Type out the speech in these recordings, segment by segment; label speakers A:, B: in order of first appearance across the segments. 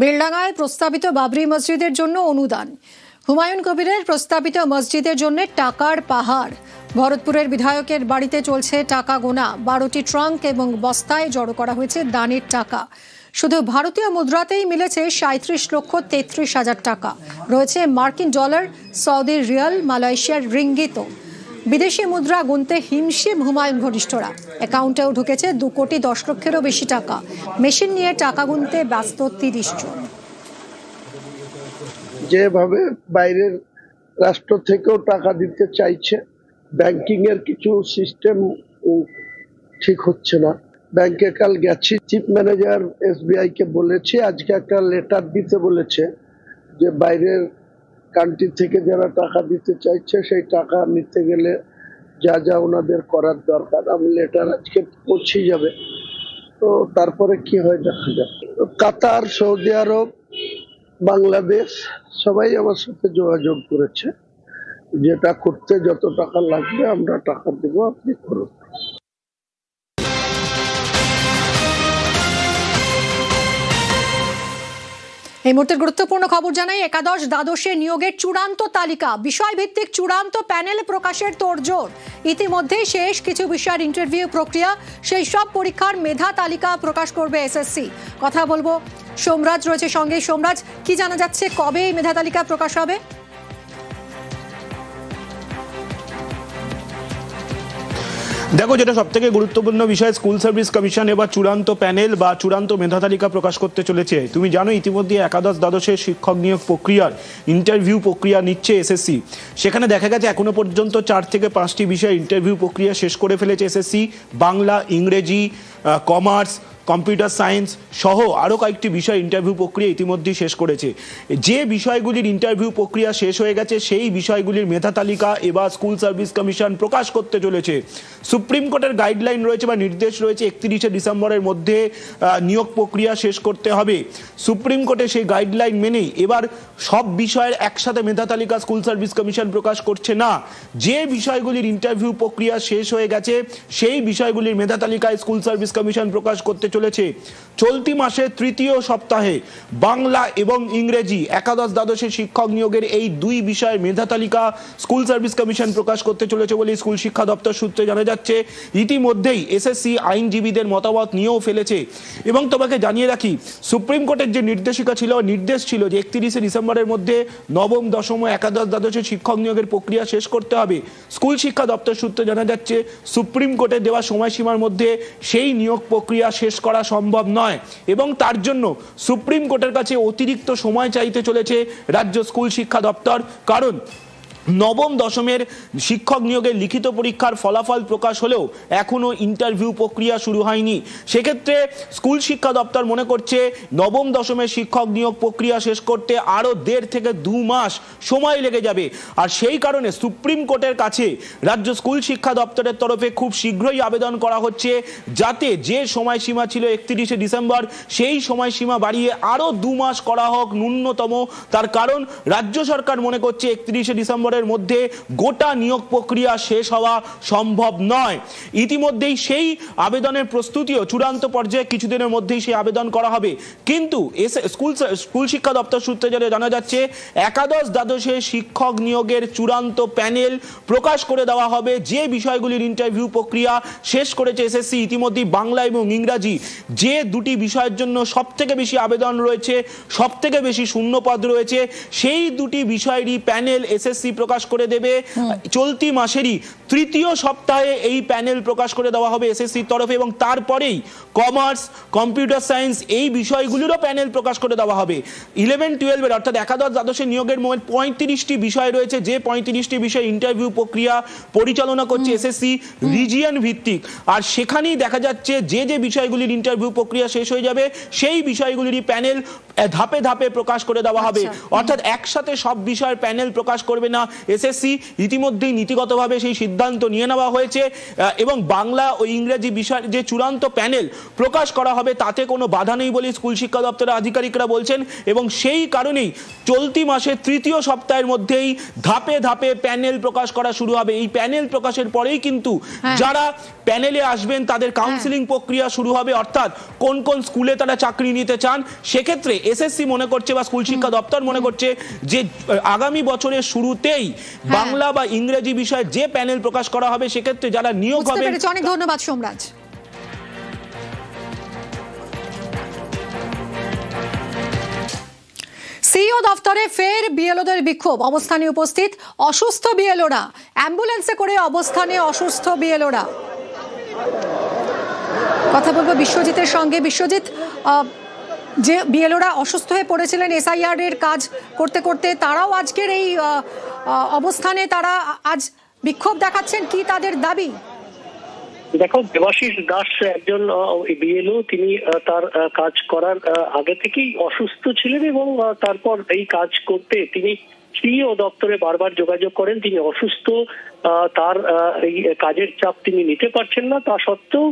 A: বেলডাঙ্গায় প্রস্তাবিত বাবরি মসজিদের জন্য অনুদান। হুমায়ুন কবিরের প্রস্তাবিত মসজিদের জন্য টাকার পাহাড়। ভরতপুরের বিধায়কের বাড়িতে চলছে টাকা গোনা। বারোটি ট্রাঙ্ক এবং বস্তায় জড়ো করা হয়েছে দানের টাকা। শুধু ভারতীয় মুদ্রাতেই মিলেছে সাঁত্রিশ লক্ষ তেত্রিশ হাজার টাকা। রয়েছে মার্কিন ডলার, সৌদি রিয়াল, মালয়েশিয়ার রিঙ্গিতও বিদেশি মুদ্রা গুনতে হিমশিম হুমায়ুন ঘনিষ্ঠরা। অ্যাকাউন্টেও ঢুকেছে দু কোটি দশ লক্ষেরও বেশি টাকা। মেশিন নিয়ে টাকা গুনতে ব্যস্ত তিরিশ জন।
B: যেভাবে বাইরের রাষ্ট্র থেকেও টাকা দিতে চাইছে ব্যাংকিং এর কিছু সিস্টেম ঠিক হচ্ছে না। ব্যাংকে কাল গেছি, চিফ ম্যানেজার এসবিআই কে বলেছি, আজকে একটা লেটার দিতে বলেছে যে বাইরের কান্ট্রি থেকে যারা টাকা দিতে চাইছে, সেই টাকা নিতে গেলে যা যা ওনাদের করার দরকার। আমি লেটার আজকে পৌঁছে যাবে। তো তারপরে কি হয় দেখা যাক। কাতার, সৌদি আরব, বাংলাদেশ, সবাই আমার সাথে যোগাযোগ করেছে। যেটা করতে যত টাকা লাগবে আমরা টাকা দেবো, আপনি করুন।
A: এই মুহূর্তে গুরুত্বপূর্ণ খবর জানাই একাদশ দ্বাদশে নিয়োগের চূড়ান্ত তালিকা। বিষয়ভিত্তিক চূড়ান্ত প্যানেল প্রকাশের তোড়জোড়। ইতিমধ্যে শেষ কিছু বিষয়ের ইন্টারভিউ প্রক্রিয়া, সেই সব পরীক্ষার মেধা তালিকা প্রকাশ করবে এসএসসি কথা বলব। সোমরাজ রয়েছে সঙ্গে সোমরাজ, কি জানা যাচ্ছে কবে এই মেধা তালিকা প্রকাশ হবে?
C: দেখো, যেটা সব থেকে গুরুত্বপূর্ণ বিষয়, স্কুল সার্ভিস কমিশন এবার চূড়ান্ত প্যানেল বা চূড়ান্ত মেধা তালিকা প্রকাশ করতে চলেছে। তুমি জানো, ইতিমধ্যে একাদশ দ্বাদশের শিক্ষক নিয়োগ প্রক্রিয়ার ইন্টারভিউ প্রক্রিয়া নিচ্ছে এসএসসি সেখানে দেখা গেছে, এখনও পর্যন্ত চার থেকে পাঁচটি বিষয়ে ইন্টারভিউ প্রক্রিয়া শেষ করে ফেলেছে এসএসসি বাংলা, ইংরেজি কমার্স কম্পিউটার সায়েন্স সহ আরও কয়েকটি বিষয় ইন্টারভিউ প্রক্রিয়া ইতিমধ্যেই শেষ করেছে। যে বিষয়গুলির ইন্টারভিউ প্রক্রিয়া শেষ হয়ে গেছে, সেই বিষয়গুলির মেধা তালিকা এবার স্কুল সার্ভিস কমিশন প্রকাশ করতে চলেছে। সুপ্রিম কোর্টের গাইডলাইন রয়েছে বা নির্দেশ রয়েছে একত্রিশে ডিসেম্বরের মধ্যে নিয়োগ প্রক্রিয়া শেষ করতে হবে। সুপ্রিম কোর্টে সেই গাইডলাইন মেনেই এবার সব বিষয়ের একসাথে মেধা তালিকা স্কুল সার্ভিস কমিশন প্রকাশ করছে না। যে বিষয়গুলির ইন্টারভিউ প্রক্রিয়া শেষ হয়ে গেছে, সেই বিষয়গুলির মেধা তালিকায় স্কুল সার্ভিস কমিশন প্রকাশ করতে চলেছে। চলতি মাসের তৃতীয় সপ্তাহে বাংলা এবং ইংরেজি একাদশ দ্বাদশে শিক্ষক নিয়োগের এই দুই বিষয়ের মেধা তালিকা স্কুল সার্ভিস কমিশন প্রকাশ করতে চলেছে বলে স্কুল শিক্ষা দপ্তর সূত্রে জানা যাচ্ছে। ইতিমধ্যেই এসএসসি আইনজীবীদের মতামত নিয়েও ফেলেছে। এবং তোমাকে জানিয়ে রাখি, সুপ্রিম কোর্টের যে নির্দেশিকা ছিল, নির্দেশ ছিল যে একত্রিশে ডিসেম্বরের মধ্যে নবম, দশম ও একাদশ দ্বাদশে শিক্ষক নিয়োগের প্রক্রিয়া শেষ করতে হবে। স্কুল শিক্ষা দপ্তর সূত্রে জানা যাচ্ছে, সুপ্রিম কোর্টে দেওয়া সময়সীমার মধ্যে সেই নিয়োগ প্রক্রিয়া শেষ করা সম্ভব নয়। এবং তার জন্য সুপ্রিম কোর্টের কাছে অতিরিক্ত সময় চাইতে চলেছে রাজ্য স্কুল শিক্ষা দপ্তর। কারণ নবম দশমের শিক্ষক নিয়োগের লিখিত পরীক্ষার ফলাফল প্রকাশ হলেও এখনও ইন্টারভিউ প্রক্রিয়া শুরু হয়নি। সেক্ষেত্রে স্কুল শিক্ষা দপ্তর মনে করছে নবম দশমের শিক্ষক নিয়োগ প্রক্রিয়া শেষ করতে আরও দেড় থেকে দু মাস সময় লেগে যাবে। আর সেই কারণে সুপ্রিম কোর্টের কাছে রাজ্য স্কুল শিক্ষা দপ্তরের তরফে খুব শীঘ্রই আবেদন করা হচ্ছে যাতে যে সময়সীমা ছিল একত্রিশে ডিসেম্বর, সেই সময়সীমা বাড়িয়ে আরও দু মাস করা হোক ন্যূনতম। তার কারণ রাজ্য সরকার মনে করছে একত্রিশে ডিসেম্বরের মধ্যে গোটা নিয়োগ প্রক্রিয়া শেষ হওয়া সম্ভব নয়। ইতিমধ্যেই সেই আবেদনের প্রস্তুতিও চূড়ান্ত পর্যায়ে কিছুদিনের মধ্যেই সেই আবেদন করা হবে। কিন্তু স্কুল স্কুল শিক্ষা দপ্তর সূত্রে যেটা জানা যাচ্ছে, একাদশ দ্বাদশে শিক্ষক নিয়োগের চূড়ান্ত প্যানেল প্রকাশ করে দেওয়া হবে। যে বিষয়গুলির ইন্টারভিউ প্রক্রিয়া শেষ করেছে এসএসসি ইতিমধ্যেই বাংলা এবং ইংরাজি। যে দুটি বিষয়ের জন্য সব থেকে বেশি আবেদন রয়েছে সব থেকে বেশি শূন্যপদ রয়েছে, সেই দুটি বিষয়েরই প্যানেল এসএসসি প্রকাশ করে দেবে। চলতি মাসেরই তৃতীয় সপ্তাহে এই প্যানেল প্রকাশ করে দেওয়া হবে এসএসসির তরফে এবং তারপরেই কমার্স কম্পিউটার সায়েন্স এই বিষয়গুলিরও প্যানেল প্রকাশ করে দেওয়া হবে। ইলেভেন টুয়েলভের অর্থাৎ একাদশ দ্বাদশের নিয়োগের মোট পঁয়ত্রিশটি বিষয় রয়েছে। যে পঁয়ত্রিশটি বিষয় ইন্টারভিউ প্রক্রিয়া পরিচালনা করছে এসএসসি রিজিয়ন ভিত্তিক। আর সেখানেই দেখা যাচ্ছে যে যে বিষয়গুলির ইন্টারভিউ প্রক্রিয়া শেষ হয়ে যাবে সেই বিষয়গুলিরই প্যানেল ধাপে ধাপে প্রকাশ করে দেওয়া হবে।
A: আচ্ছা।
C: অর্থাৎ একসাথে সব বিষয়ের প্যানেল প্রকাশ করবে না এসএসসি ইতিমধ্যেই নীতিগতভাবে সেই সিদ্ধান্ত নিয়ে নেওয়া হয়েছে এবং বাংলা ও ইংরেজি বিষয়ের যে চূড়ান্ত প্যানেল প্রকাশ করা হবে তাতে কোনো বাধা নেই বলে স্কুল শিক্ষা দপ্তরের আধিকারিকরা বলছেন এবং সেই কারণেই চলতি মাসের তৃতীয় সপ্তাহের মধ্যেই ধাপে ধাপে প্যানেল প্রকাশ করা শুরু হবে। এই প্যানেল প্রকাশের পরেই কিন্তু
A: হ্যাঁ।
C: যারা প্যানেলে আসবেন তাদের কাউন্সিলিং প্রক্রিয়া শুরু হবে অর্থাৎ কোন কোন স্কুলে তারা চাকরি নিতে চান সেক্ষেত্রে এসএসসি মনে করছে বা স্কুল শিক্ষা দপ্তর মনে করছে যে আগামী বছরের শুরুতেই
A: হ্যাঁ।
C: বাংলা বা ইংরেজি বিষয়ে যে প্যানেল প্রকাশ করা হবে সেক্ষেত্রে যারা নিয়োগ হবে
A: অনেক ধন্যবাদ সোমরাজ। সিইও দফতরে ফের বিএলওদের বিক্ষোভ। অবস্থানে উপস্থিত অসুস্থ বিএলওরা। অ্যাম্বুলেন্সে করে অবস্থানে অসুস্থ বিএলওরা। কথা বলব বিশ্বজিতের সঙ্গে। বিশ্বজিৎ আহ, যে বিএলওরা অসুস্থ হয়ে পড়েছিলেন এসআইআর এর কাজ করতে করতে, তারাও আজকের এই অবস্থানে তারা আজ বিক্ষোভ দেখাচ্ছেন। কি তাদের দাবি?
D: দেখো, দেবাশিস দাস একজন বিএলও তিনি তার কাজ করার আগে থেকেই অসুস্থ ছিলেন এবং তারপর এই কাজ করতে তিনি সিইও দপ্তরে বারবার যোগাযোগ করেন। তিনি অসুস্থ তার এই কাজের চাপ তিনি নিতে পারছেন না। তা সত্ত্বেও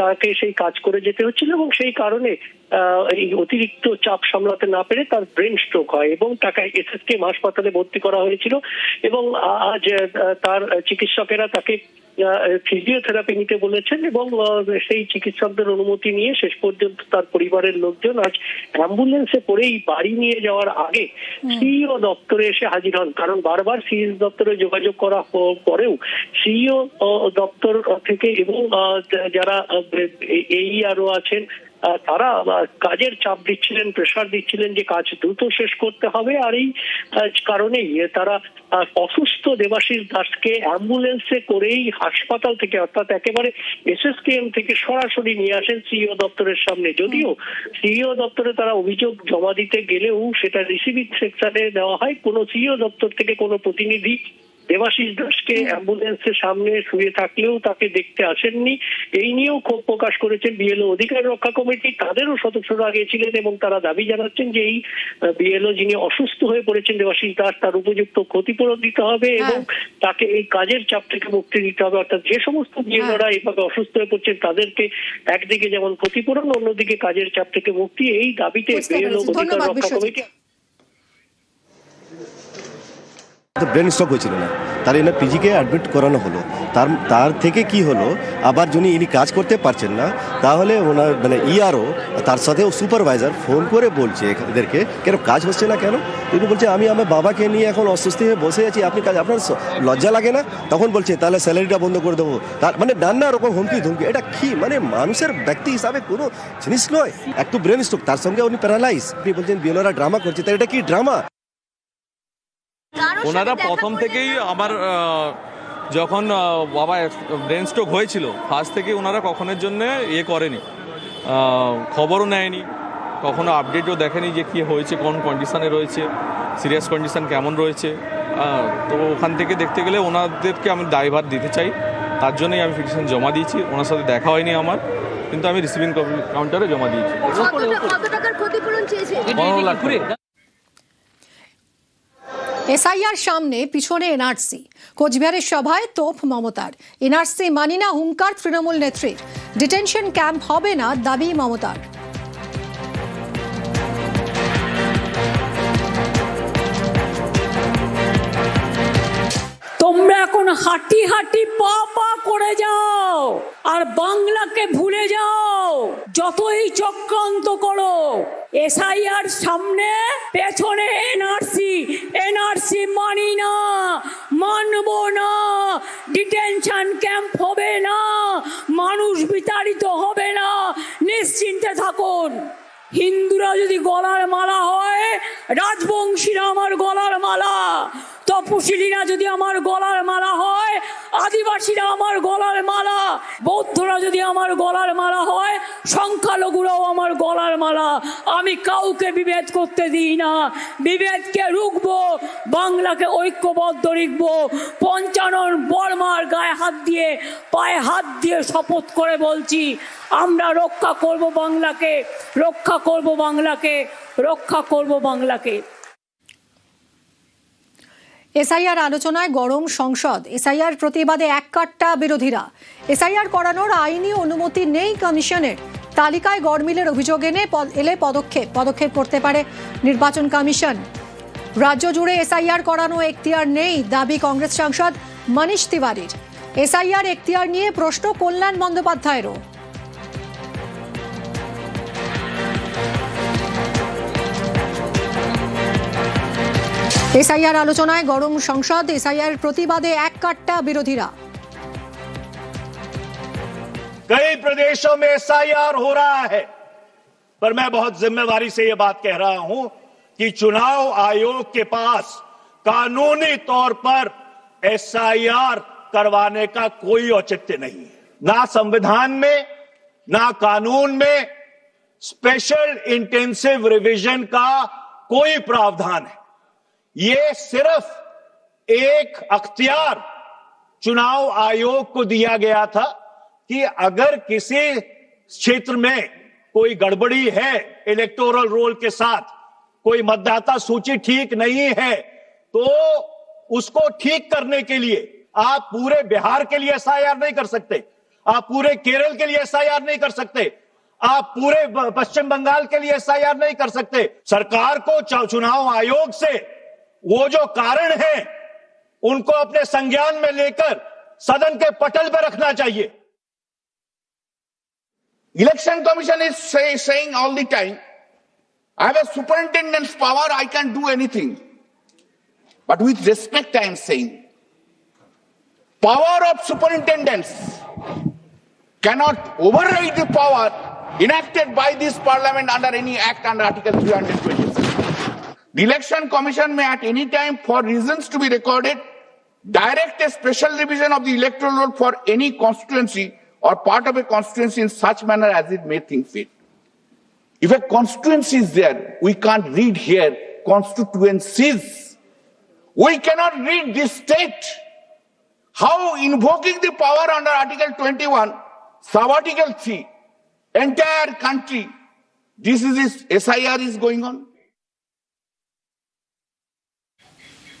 D: তাকে সেই কাজ করে যেতে হচ্ছিল এবং সেই কারণে এই অতিরিক্ত চাপ সামলাতে না পেরে তার ব্রেন স্ট্রোক হয় এবং তাকে এসএসকেএম হাসপাতালে ভর্তি করা হয়েছিল এবং আজ তার চিকিৎসকেরা তাকে ফিজিওথেরাপি নিতে বলেছেন এবং সেই চিকিৎসকদের অনুমতি নিয়ে শেষ পর্যন্ত তার পরিবারের লোকজন আজ অ্যাম্বুলেন্সে পরেই বাড়ি নিয়ে যাওয়ার আগে সিইও দপ্তরে এসে হাজির হন। কারণ বারবার সিএস দপ্তরে যোগাযোগ করা পরেও সিইও দপ্তর থেকে এবং যারা এই আরও আছেন তারা কাজের চাপ দিচ্ছিলেন প্রেশার দিচ্ছিলেন যে কাজ দ্রুত শেষ করতে হবে, আর এই কারণেই তারা অসুস্থ দেবাশিস দাসকে অ্যাম্বুলেন্সে করেই হাসপাতাল থেকে, অর্থাৎ একেবারে এসএসকেএম থেকে সরাসরি নিয়ে আসেন সিইও দপ্তরের সামনে। যদিও সিইও দপ্তরে তারা অভিযোগ জমা দিতে গেলেও সেটা রিসিভিং সেকশনে দেওয়া হয়, কোনো সিইও দপ্তর থেকে কোনো প্রতিনিধি দেবাশিস দাসকে অ্যাম্বুলেন্সের সামনে শুয়ে থাকলেও তাকে দেখতে আসেননি। এই নিয়েও ক্ষোভ প্রকাশ করেছেন বিএলও অধিকার রক্ষা কমিটি। তাদেরও সদস্যরা গিয়েছিলেন এবং তারা দাবি জানাচ্ছেন যে এই বিএলও যিনি অসুস্থ হয়ে পড়েছেন দেবাশিস দাস তার উপযুক্ত ক্ষতিপূরণ দিতে হবে এবং তাকে এই কাজের চাপ থেকে মুক্তি দিতে হবে। অর্থাৎ যে সমস্ত বিএলওরা এইভাবে অসুস্থ হয়ে পড়ছেন তাদেরকে একদিকে যেমন ক্ষতিপূরণ অন্যদিকে কাজের চাপ থেকে মুক্তি। এই দাবিতে বিএলও অধিকার রক্ষা কমিটি
E: তো ব্রেন স্ট্রোক হয়েছিল না। তার এনার পিজিকে অ্যাডমিট করানো হলো। তার তার থেকে কি হলো, আবার যিনি ইনি কাজ করতে পারছেন না, তাহলে ওনার মানে ইআরও তার সাথে সুপারভাইজার ফোন করে বলছে এদেরকে, কেন কাজ হচ্ছে না কেন? তিনি বলছে, আমি আমার বাবাকে নিয়ে এখন অস্বস্তি হয়ে বসে আছি, আপনি কাজ, আপনার লজ্জা লাগে না? তখন বলছে, তাহলে স্যালারিটা বন্ধ করে দেবো। তার মানে নানা রকম হুমকি ধুমকি, এটা কি মানে মানুষের ব্যক্তি হিসাবে কোনো জিনিস নয়। একটু ব্রেন স্ট্রোক তার সঙ্গে উনি প্যারালাইজ আপনি বলছেন বিএলরা ড্রামা করছে, তাহলে এটা কি ড্রামা
F: ওনারা প্রথম থেকেই আমার যখন বাবা ব্রেন স্ট্রোক হয়েছিল ফার্স্ট থেকে ওনারা কখনোর জন্য ইয়ে করেনি। খবরও নেয়নি। কখনো আপডেটও দেখেনি যে কি হয়েছে কোন কন্ডিশানে রয়েছে সিরিয়াস কন্ডিশান কেমন রয়েছে। তো ওখান থেকে দেখতে গেলে ওনাদেরকে আমি দায়ভার দিতে চাই। তার জন্যই আমি পিটিশন জমা দিয়েছি। ওনার সাথে দেখা হয়নি আমার কিন্তু আমি রিসিভিং কাউন্টারে জমা দিয়েছি।
A: এসআইআর সামনে, পিছনে এনআরসি। কোচবিহারের সভায় তোপ মমতার। এনআরসি মানি না হুঙ্কার তৃণমূল নেত্রীর। ডিটেনশন ক্যাম্প হবে না দাবি মমতার।
G: তোমরা এখন হাঁটি হাঁটি পা পা করে যাও। আর বাংলাকে ভুলে যাও, যতই চক্রান্ত করো, এসআইআর সামনে, পেছনে এনআরসি এনআরসি মানি না, মানব না, ডিটেনশন ক্যাম্প হবে না, মানুষ বিতাড়িত হবে না, নিশ্চিন্তে থাকুন। হিন্দুরা যদি গলার মালা হয়, রাজবংশীরা আমার গলার মালা, তপশিলীরা যদি আমার গলার মালা হয় আদিবাসীরা আমার গলার মালা, বৌদ্ধরা যদি আমার গলার মালা হয়, সংখ্যালঘুরাও আমার গলার মালা। আমি কাউকে বিভেদ করতে দিই না। বিভেদকে রুখবো, বাংলাকে ঐক্যবদ্ধ রাখব। পঞ্চানন বর্মার গায়ে হাত দিয়ে, পায়ে হাত দিয়ে শপথ করে বলছি, আমরা রক্ষা করব বাংলাকে, রক্ষা করব বাংলাকে, রক্ষা করব বাংলাকে।
A: এসআইআর আলোচনায় গরম সংসদ। এসআইআর প্রতিবাদে এক কাট্টা বিরোধীরা। এসআইআর করানোর আইনি অনুমতি নেই কমিশনের। তালিকায় গড়মিলের অভিযোগ এনে এলে পদক্ষেপ পদক্ষেপ করতে পারে নির্বাচন কমিশন। রাজ্য জুড়ে এসআইআর করানো এখতিয়ার নেই, দাবি কংগ্রেস সাংসদ মনীষ তিওয়ারির। এসআইআর এখতিয়ার নিয়ে প্রশ্ন কল্যাণ বন্দ্যোপাধ্যায়েরও। এসআইআর আলোচনায় গরম সংসদ এসআইআর প্রতিবাদে এক কাট্টা বিরোধীরা
H: कई प्रदेशों में एसआईआर हो रहा है पर मैं बहुत जिम्मेवारी से यह बात कह रहा हूं कि चुनाव आयोग के पास कानूनी तौर पर एसआईआर करवाने का कोई औचित्य नहीं है ना संविधान में ना कानून में स्पेशल इंटेंसिव रिवीजन का कोई प्रावधान है ये सिर्फ़ एक अख्तियार चुनाव आयोग को दिया गया था कि अगर किसी क्षेत्र में कोई गड़बड़ी है इलेक्टोरल रोल के साथ, कोई मतदाता सूची ठीक नहीं है तो उसको ठीक करने के लिए आप पूरे बिहार के लिए एसआईआर नहीं कर सकते, आप पूरे केरल के लिए एसआईआर नहीं कर सकते, आप पूरे पश्चिम बंगाल के लिए एसआईआर नहीं कर सकते। सरकार को चुनाव आयोग से वो जो कारण है, उनको अपने संज्ञान में लेकर सदन के पटल पर रखना चाहिए।
I: Election commission is saying all the time I have superintendents power I can do anything but with respect I am saying cannot override the power enacted by this parliament under any act under article three hundred twenty The Election Commission may at any time, for reasons to be recorded, direct a special revision of the electoral roll for any constituency or part of a constituency in such manner as it may think fit. If a constituency is there, we can't read here constituencies. We cannot read this state. How invoking the power under Article 21, sub-article 3, entire country, this is this SIR is going on.